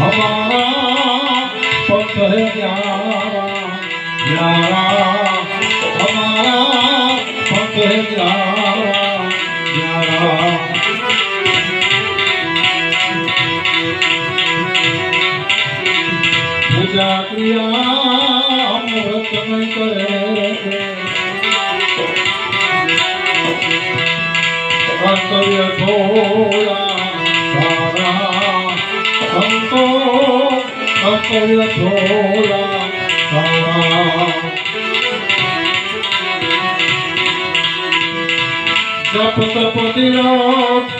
હમારા પંથ ન્યારા ન્યારા હમારા પંથ ન્યારા ન્યારા પૂજા ક્રિયા અમૃતમય કરે. કર્તવ્ય થોડા સારા સંતો અકલ થોડા જપ તપ દિયો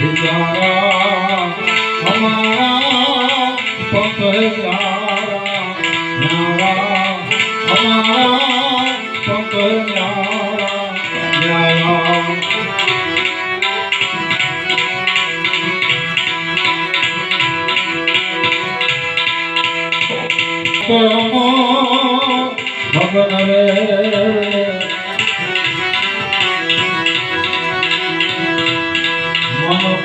विचारा हमारा पथ है न्यारा न्यारा हमारा पथ है न्यारा न्यारा ભગન રે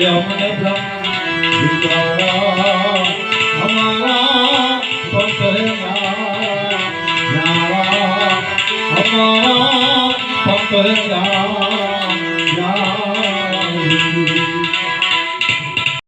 યમને બ્રહ્મ વિચારા હમારા પંતરના જાવા હમારા પંતરના જાવા